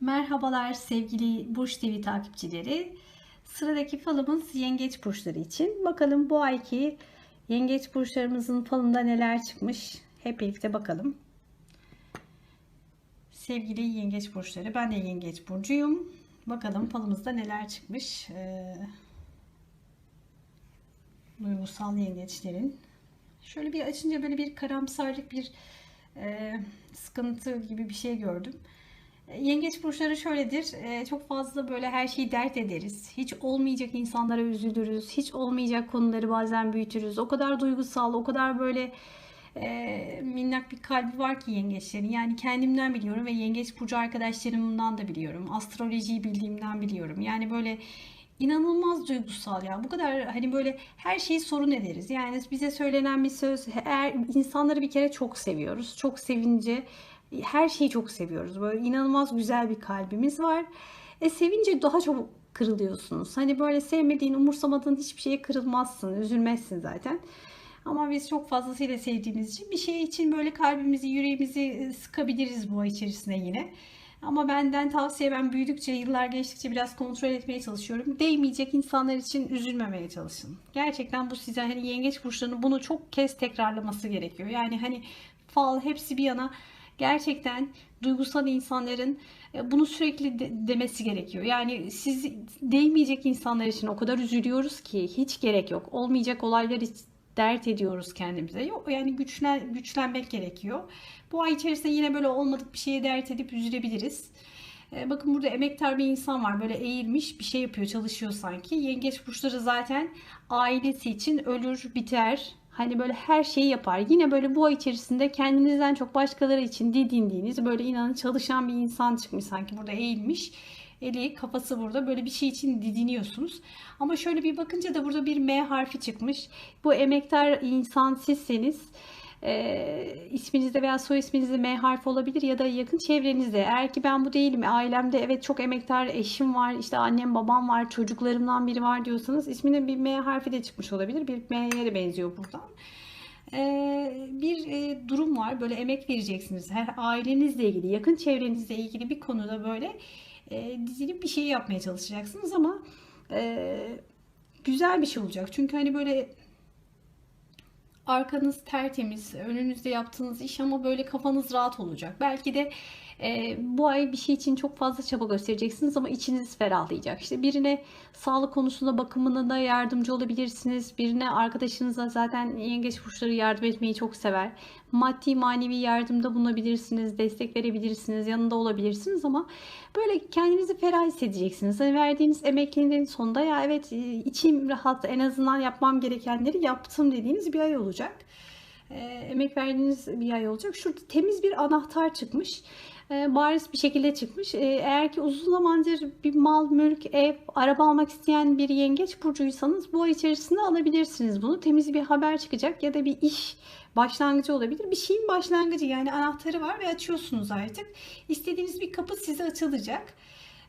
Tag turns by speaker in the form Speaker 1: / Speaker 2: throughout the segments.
Speaker 1: Merhabalar sevgili Burç TV takipçileri. Sıradaki falımız yengeç burçları için. Bakalım bu ayki yengeç burçlarımızın falında neler çıkmış. Hep birlikte bakalım. Sevgili yengeç burçları, ben de yengeç burcuyum. Bakalım falımızda neler çıkmış. Ee, duygusal yengeçlerin. Şöyle bir açınca böyle bir karamsarlık, bir e, sıkıntı gibi bir şey gördüm. Yengeç burçları şöyledir. e, Çok fazla böyle her şeyi dert ederiz. Hiç olmayacak insanlara üzülürüz. Hiç olmayacak konuları bazen büyütürüz. O kadar duygusal, o kadar böyle e, minnak bir kalbi var ki yengeçlerin. Yani kendimden biliyorum ve yengeç burcu arkadaşlarımdan da biliyorum. Astrolojiyi bildiğimden biliyorum. Yani böyle inanılmaz duygusal ya. Bu kadar hani böyle her şeyi sorun ederiz. Yani bize söylenen bir söz, eğer insanları bir kere çok seviyoruz. Çok sevince her şeyi çok seviyoruz. Böyle inanılmaz güzel bir kalbimiz var. E sevince daha çok kırılıyorsunuz. Hani böyle sevmediğin, umursamadığın hiçbir şeye kırılmazsın, üzülmezsin zaten. Ama biz çok fazlasıyla sevdiğimiz için bir şey için böyle kalbimizi, yüreğimizi sıkabiliriz bu ay içerisinde yine. Ama benden tavsiye ben büyüdükçe, yıllar geçtikçe biraz kontrol etmeye çalışıyorum. Değmeyecek insanlar için üzülmemeye çalışın. Gerçekten bu size hani yengeç burçlarının bunu çok kez tekrarlaması gerekiyor. Yani hani fal hepsi bir yana gerçekten duygusal insanların e, bunu sürekli de- demesi gerekiyor. Yani siz değmeyecek insanlar için o kadar üzülüyoruz ki hiç gerek yok. Olmayacak olaylar hiç dert ediyoruz kendimize. Yani güçlen, güçlenmek gerekiyor. Bu ay içerisinde yine böyle olmadık bir şeye dert edip üzülebiliriz. E, Bakın burada emektar bir insan var. Böyle eğilmiş bir şey yapıyor, çalışıyor sanki. Yengeç burçları zaten ailesi için ölür, biter. Hani böyle her şeyi yapar. Yine böyle bu ay içerisinde kendinizden çok başkaları için didindiğiniz böyle inanın çalışan bir insan çıkmış sanki burada eğilmiş. Eli kafası burada böyle bir şey için didiniyorsunuz. Ama şöyle bir bakınca da burada bir M harfi çıkmış. Bu emektar insan sizseniz e, isminizde veya soy isminizde M harfi olabilir ya da yakın çevrenizde. Eğer ki ben bu değilim, ailemde evet çok emektar eşim var, işte annem babam var, çocuklarımdan biri var diyorsanız isminde bir M harfi de çıkmış olabilir. Bir M'ye de benziyor buradan. Ee, bir e, durum var. Böyle emek vereceksiniz. Her ailenizle ilgili, yakın çevrenizle ilgili bir konuda böyle e, dizilip bir şey yapmaya çalışacaksınız ama e, güzel bir şey olacak. Çünkü hani böyle arkanız tertemiz, önünüzde yaptığınız iş ama böyle kafanız rahat olacak. Belki de e, bu ay bir şey için çok fazla çaba göstereceksiniz ama içiniz ferahlayacak. İşte birine sağlık konusunda bakımına da yardımcı olabilirsiniz. Birine arkadaşınıza zaten yengeç burçları yardım etmeyi çok sever. Maddi manevi yardımda bulunabilirsiniz, destek verebilirsiniz, yanında olabilirsiniz ama böyle kendinizi ferah hissedeceksiniz. Hani verdiğiniz emeklerinin sonunda ya evet e, içim rahat en azından yapmam gerekenleri yaptım dediğiniz bir ay olacak. E, emek verdiğiniz bir ay olacak. Şurada temiz bir anahtar çıkmış. E, bariz bir şekilde çıkmış. E, eğer ki uzun zamandır bir mal, mülk, ev, araba almak isteyen bir yengeç burcuysanız bu ay içerisinde alabilirsiniz bunu. Temiz bir haber çıkacak ya da bir iş başlangıcı olabilir. Bir şeyin başlangıcı yani anahtarı var ve açıyorsunuz artık. İstediğiniz bir kapı size açılacak.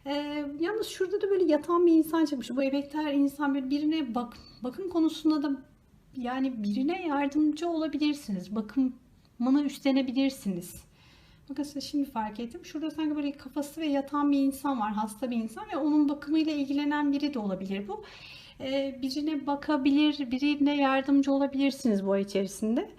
Speaker 1: Ee, yalnız şurada da böyle yatan bir insan çıkmış. Bu emektar insan böyle birine bak bakım konusunda da yani birine yardımcı olabilirsiniz. Bakımını üstlenebilirsiniz. Size şimdi fark ettim. Şurada sanki böyle kafası ve yatan bir insan var. Hasta bir insan ve onun bakımıyla ilgilenen biri de olabilir bu. Ee, birine bakabilir, birine yardımcı olabilirsiniz bu ay içerisinde.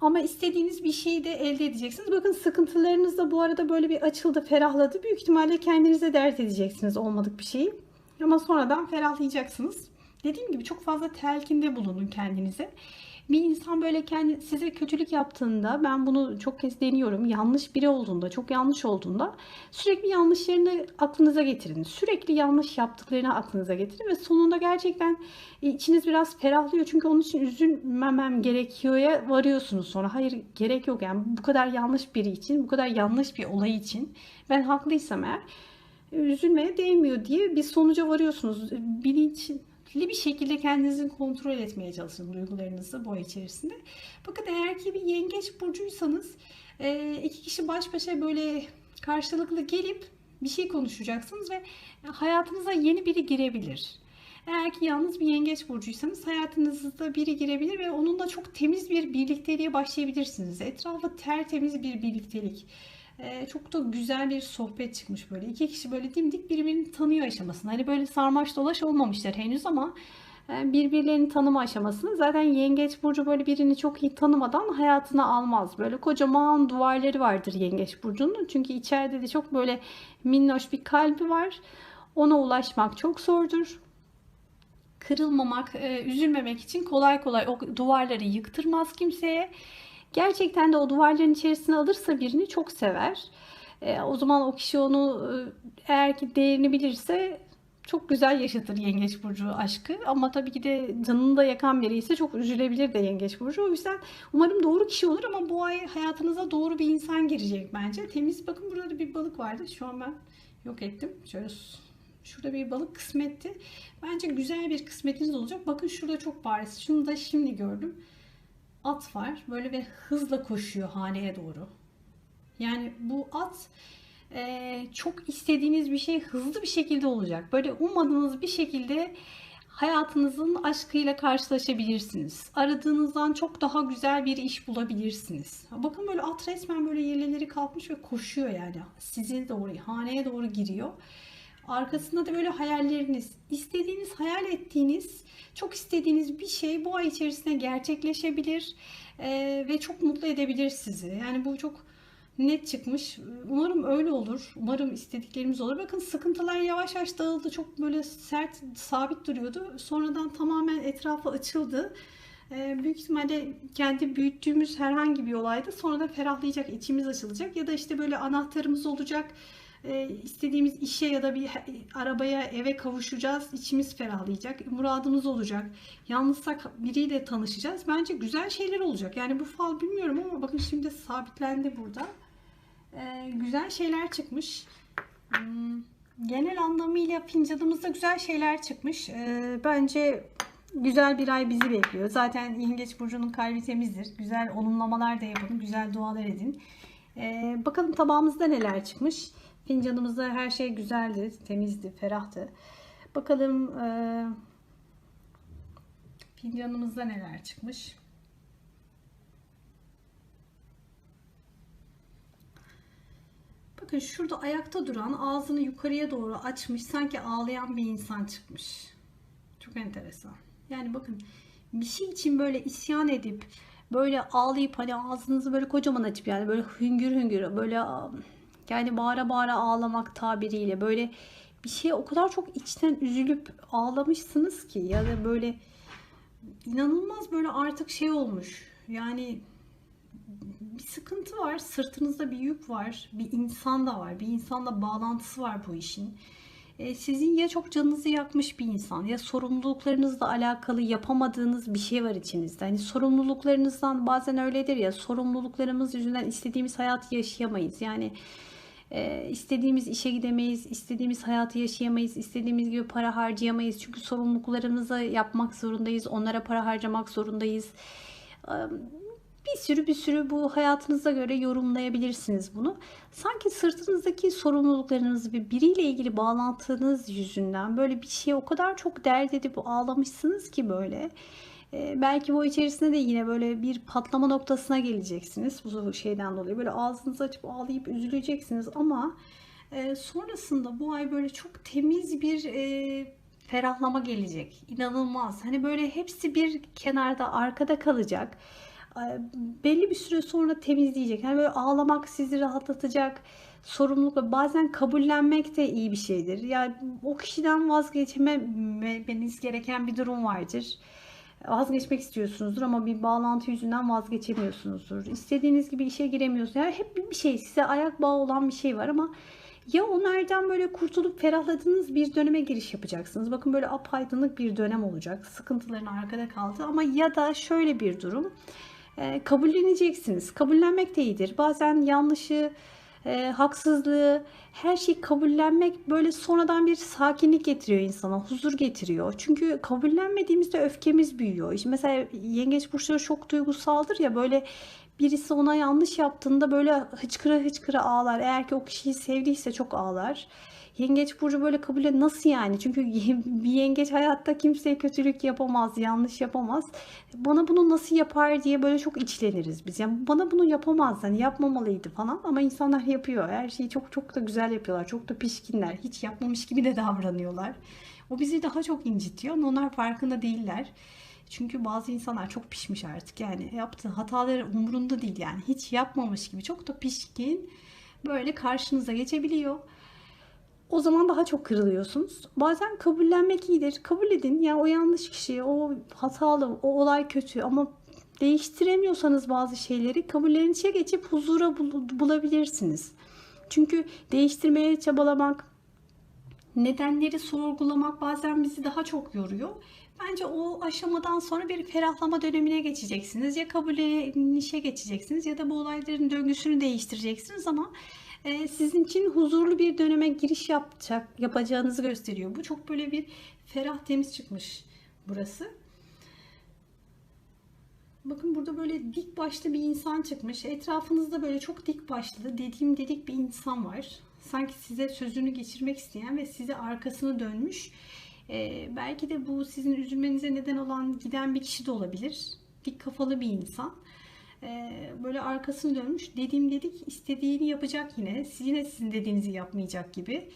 Speaker 1: Ama istediğiniz bir şeyi de elde edeceksiniz. Bakın sıkıntılarınız da bu arada böyle bir açıldı, ferahladı. Büyük ihtimalle kendinize dert edeceksiniz olmadık bir şeyi. Ama sonradan ferahlayacaksınız. Dediğim gibi çok fazla telkinde bulunun kendinize. Bir insan böyle kendi size kötülük yaptığında ben bunu çok kez deniyorum. Yanlış biri olduğunda, çok yanlış olduğunda sürekli yanlışlarını aklınıza getirin. Sürekli yanlış yaptıklarını aklınıza getirin ve sonunda gerçekten içiniz biraz ferahlıyor. Çünkü onun için üzülmemem gerekiyor'ya varıyorsunuz sonra. Hayır gerek yok yani bu kadar yanlış biri için, bu kadar yanlış bir olay için ben haklıysam eğer üzülmeye değmiyor diye bir sonuca varıyorsunuz. Bilinçli bir şekilde kendinizi kontrol etmeye çalışın duygularınızı bu ay içerisinde. Bakın eğer ki bir yengeç burcuysanız e, iki kişi baş başa böyle karşılıklı gelip bir şey konuşacaksınız ve hayatınıza yeni biri girebilir. Eğer ki yalnız bir yengeç burcuysanız hayatınızda biri girebilir ve onunla çok temiz bir birlikteliğe başlayabilirsiniz. Etrafı tertemiz bir birliktelik. Çok da güzel bir sohbet çıkmış böyle. İki kişi böyle dimdik birbirini tanıyor aşamasında. Hani böyle sarmaş dolaş olmamışlar henüz ama birbirlerini tanıma aşamasında. Zaten Yengeç Burcu böyle birini çok iyi tanımadan hayatına almaz. Böyle kocaman duvarları vardır Yengeç Burcu'nun. Çünkü içeride de çok böyle minnoş bir kalbi var. Ona ulaşmak çok zordur kırılmamak, üzülmemek için kolay kolay o duvarları yıktırmaz kimseye. Gerçekten de o duvarların içerisine alırsa birini çok sever. E, o zaman o kişi onu e, eğer ki değerini bilirse çok güzel yaşatır Yengeç Burcu aşkı. Ama tabii ki de canını da yakan biri ise çok üzülebilir de Yengeç Burcu. O yüzden umarım doğru kişi olur ama bu ay hayatınıza doğru bir insan girecek bence. Temiz bakın burada da bir balık vardı. Şu an ben yok ettim. Şöyle Şurada bir balık kısmetti. Bence güzel bir kısmetiniz olacak. Bakın şurada çok bariz. Şunu da şimdi gördüm. At var. Böyle ve hızla koşuyor haneye doğru. Yani bu at e, çok istediğiniz bir şey hızlı bir şekilde olacak. Böyle ummadığınız bir şekilde hayatınızın aşkıyla karşılaşabilirsiniz. Aradığınızdan çok daha güzel bir iş bulabilirsiniz. Bakın böyle at resmen böyle yerleri kalkmış ve koşuyor yani. Size doğru, haneye doğru giriyor. Arkasında da böyle hayalleriniz, istediğiniz, hayal ettiğiniz, çok istediğiniz bir şey bu ay içerisinde gerçekleşebilir ee, ve çok mutlu edebilir sizi. Yani bu çok net çıkmış. Umarım öyle olur. Umarım istediklerimiz olur. Bakın sıkıntılar yavaş yavaş dağıldı. Çok böyle sert, sabit duruyordu. Sonradan tamamen etrafı açıldı. Ee, büyük ihtimalle kendi büyüttüğümüz herhangi bir olayda sonra da ferahlayacak, içimiz açılacak. Ya da işte böyle anahtarımız olacak e, istediğimiz işe ya da bir arabaya eve kavuşacağız. İçimiz ferahlayacak. Muradımız olacak. Yalnızsak biriyle tanışacağız. Bence güzel şeyler olacak. Yani bu fal bilmiyorum ama bakın şimdi sabitlendi burada. E, güzel şeyler çıkmış. Hmm, genel anlamıyla fincanımızda güzel şeyler çıkmış. E, bence güzel bir ay bizi bekliyor. Zaten Yengeç Burcu'nun kalbi temizdir. Güzel olumlamalar da yapın. Güzel dualar edin. Ee, bakalım tabağımızda neler çıkmış. Fincanımızda her şey güzeldi, temizdi, ferahtı. Bakalım e, fincanımızda neler çıkmış. Bakın şurada ayakta duran ağzını yukarıya doğru açmış sanki ağlayan bir insan çıkmış. Çok enteresan. Yani bakın bir şey için böyle isyan edip böyle ağlayıp hani ağzınızı böyle kocaman açıp yani böyle hüngür hüngür böyle yani bağıra bağıra ağlamak tabiriyle böyle bir şeye o kadar çok içten üzülüp ağlamışsınız ki ya da böyle inanılmaz böyle artık şey olmuş. Yani bir sıkıntı var. Sırtınızda bir yük var. Bir insan da var. Bir insanla bağlantısı var bu işin. E, sizin ya çok canınızı yakmış bir insan ya sorumluluklarınızla alakalı yapamadığınız bir şey var içinizde. Hani sorumluluklarınızdan bazen öyledir ya sorumluluklarımız yüzünden istediğimiz hayatı yaşayamayız. Yani e, istediğimiz işe gidemeyiz, istediğimiz hayatı yaşayamayız, istediğimiz gibi para harcayamayız. Çünkü sorumluluklarımızı yapmak zorundayız, onlara para harcamak zorundayız. E, bir sürü bir sürü bu hayatınıza göre yorumlayabilirsiniz bunu. Sanki sırtınızdaki sorumluluklarınız ve biriyle ilgili bağlantınız yüzünden böyle bir şey o kadar çok dert edip ağlamışsınız ki böyle. Ee, belki bu içerisinde de yine böyle bir patlama noktasına geleceksiniz bu şeyden dolayı. Böyle ağzınızı açıp ağlayıp üzüleceksiniz ama e, sonrasında bu ay böyle çok temiz bir e, ferahlama gelecek. İnanılmaz. Hani böyle hepsi bir kenarda arkada kalacak. E, belli bir süre sonra temizleyecek. Hani böyle ağlamak sizi rahatlatacak. Sorumluluk bazen kabullenmek de iyi bir şeydir. Yani o kişiden vazgeçmemeniz gereken bir durum vardır vazgeçmek istiyorsunuzdur ama bir bağlantı yüzünden vazgeçemiyorsunuzdur. İstediğiniz gibi işe giremiyorsunuz. Yani hep bir şey size ayak bağı olan bir şey var ama ya onlardan böyle kurtulup ferahladığınız bir döneme giriş yapacaksınız. Bakın böyle apaydınlık bir dönem olacak. Sıkıntıların arkada kaldı ama ya da şöyle bir durum. Kabulleneceksiniz. Kabullenmek de iyidir. Bazen yanlışı e, haksızlığı, her şeyi kabullenmek böyle sonradan bir sakinlik getiriyor insana, huzur getiriyor. Çünkü kabullenmediğimizde öfkemiz büyüyor. İşte mesela yengeç burçları çok duygusaldır ya böyle birisi ona yanlış yaptığında böyle hıçkıra hıçkıra ağlar. Eğer ki o kişiyi sevdiyse çok ağlar. Yengeç burcu böyle kabul et nasıl yani? Çünkü bir yengeç hayatta kimseye kötülük yapamaz, yanlış yapamaz. Bana bunu nasıl yapar diye böyle çok içleniriz biz. Yani bana bunu yapamaz, hani yapmamalıydı falan ama insanlar yapıyor. Her şeyi çok çok da güzel yapıyorlar. Çok da pişkinler. Hiç yapmamış gibi de davranıyorlar. O bizi daha çok incitiyor onlar farkında değiller. Çünkü bazı insanlar çok pişmiş artık. Yani yaptığı hataları umurunda değil yani. Hiç yapmamış gibi çok da pişkin böyle karşınıza geçebiliyor. O zaman daha çok kırılıyorsunuz. Bazen kabullenmek iyidir. Kabul edin. Ya o yanlış kişi, o hatalı, o olay kötü ama değiştiremiyorsanız bazı şeyleri kabullenişe geçip huzura bul- bulabilirsiniz. Çünkü değiştirmeye çabalamak, nedenleri sorgulamak bazen bizi daha çok yoruyor. Bence o aşamadan sonra bir ferahlama dönemine geçeceksiniz. Ya kabullenişe geçeceksiniz ya da bu olayların döngüsünü değiştireceksiniz ama sizin için huzurlu bir döneme giriş yapacak yapacağınızı gösteriyor. Bu çok böyle bir ferah temiz çıkmış burası. Bakın burada böyle dik başlı bir insan çıkmış. Etrafınızda böyle çok dik başlı, dediğim dedik bir insan var. Sanki size sözünü geçirmek isteyen ve size arkasını dönmüş. Ee, belki de bu sizin üzülmenize neden olan giden bir kişi de olabilir. Dik kafalı bir insan. Böyle arkasını dönmüş. Dediğim dedik istediğini yapacak yine. Yine sizin dediğinizi yapmayacak gibi.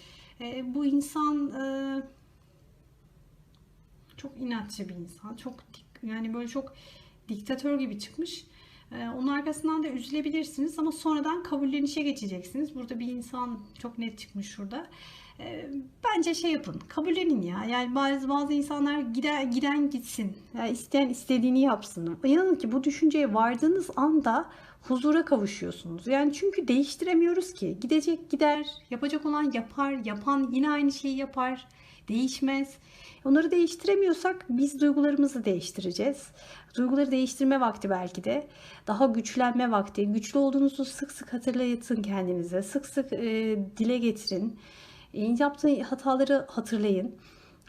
Speaker 1: Bu insan çok inatçı bir insan. Çok yani böyle çok diktatör gibi çıkmış. Onun arkasından da üzülebilirsiniz ama sonradan kabullenişe geçeceksiniz. Burada bir insan çok net çıkmış şurada. Ee, Bence şey yapın, kabullenin ya. Yani bazı bazı insanlar gider, giden gitsin. Yani isteyen istediğini yapsın. İnanın ki bu düşünceye vardığınız anda huzura kavuşuyorsunuz. Yani çünkü değiştiremiyoruz ki. Gidecek gider, yapacak olan yapar, yapan yine aynı şeyi yapar. Değişmez. Onları değiştiremiyorsak biz duygularımızı değiştireceğiz. Duyguları değiştirme vakti belki de. Daha güçlenme vakti. Güçlü olduğunuzu sık sık hatırlayın kendinize. Sık sık e, dile getirin. Yaptığı hataları hatırlayın.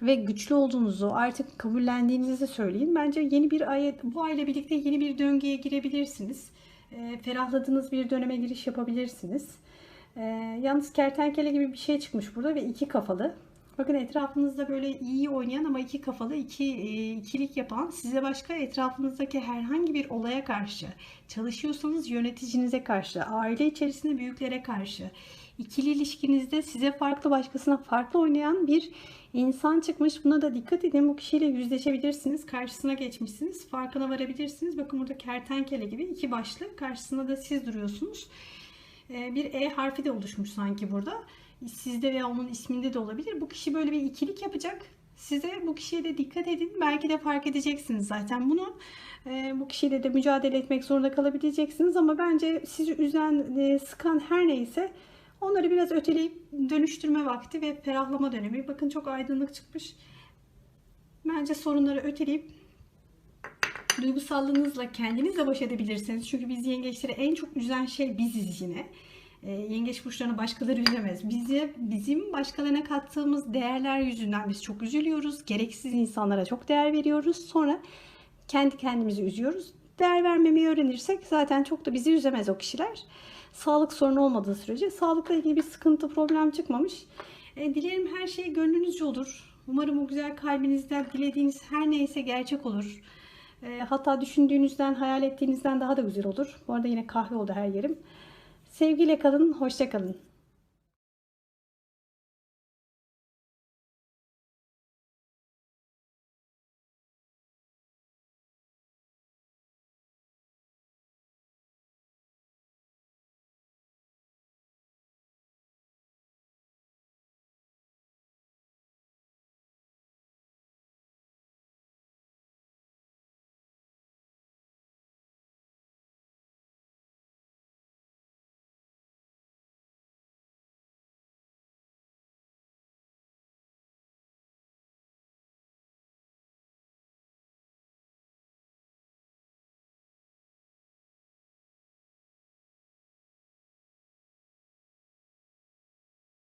Speaker 1: Ve güçlü olduğunuzu artık kabullendiğinizi söyleyin. Bence yeni bir ay, bu ayla birlikte yeni bir döngüye girebilirsiniz. E, ferahladığınız bir döneme giriş yapabilirsiniz. E, yalnız kertenkele gibi bir şey çıkmış burada ve iki kafalı. Bakın etrafınızda böyle iyi oynayan ama iki kafalı, iki e, ikilik yapan, size başka etrafınızdaki herhangi bir olaya karşı, çalışıyorsanız yöneticinize karşı, aile içerisinde büyüklere karşı, ikili ilişkinizde size farklı başkasına farklı oynayan bir insan çıkmış. Buna da dikkat edin. Bu kişiyle yüzleşebilirsiniz. Karşısına geçmişsiniz. Farkına varabilirsiniz. Bakın burada kertenkele gibi iki başlı. Karşısında da siz duruyorsunuz. E, bir E harfi de oluşmuş sanki burada sizde veya onun isminde de olabilir. Bu kişi böyle bir ikilik yapacak. Size bu kişiye de dikkat edin. Belki de fark edeceksiniz zaten bunu. E, bu kişiyle de mücadele etmek zorunda kalabileceksiniz ama bence sizi üzen, e, sıkan her neyse onları biraz öteleyip dönüştürme vakti ve ferahlama dönemi. Bakın çok aydınlık çıkmış. Bence sorunları öteleyip duygusallığınızla kendinizle baş edebilirsiniz. Çünkü biz yengeçleri en çok üzen şey biziz yine. E, yengeç burçlarını başkaları üzemez. Bizi, bizim başkalarına kattığımız değerler yüzünden biz çok üzülüyoruz. Gereksiz insanlara çok değer veriyoruz. Sonra kendi kendimizi üzüyoruz. Değer vermemeyi öğrenirsek zaten çok da bizi üzemez o kişiler. Sağlık sorunu olmadığı sürece sağlıkla ilgili bir sıkıntı, problem çıkmamış. E, dilerim her şey gönlünüzce olur. Umarım o güzel kalbinizden dilediğiniz her neyse gerçek olur. E, hatta düşündüğünüzden, hayal ettiğinizden daha da güzel olur. Bu arada yine kahve oldu her yerim. Sevgiyle kalın, hoşça kalın.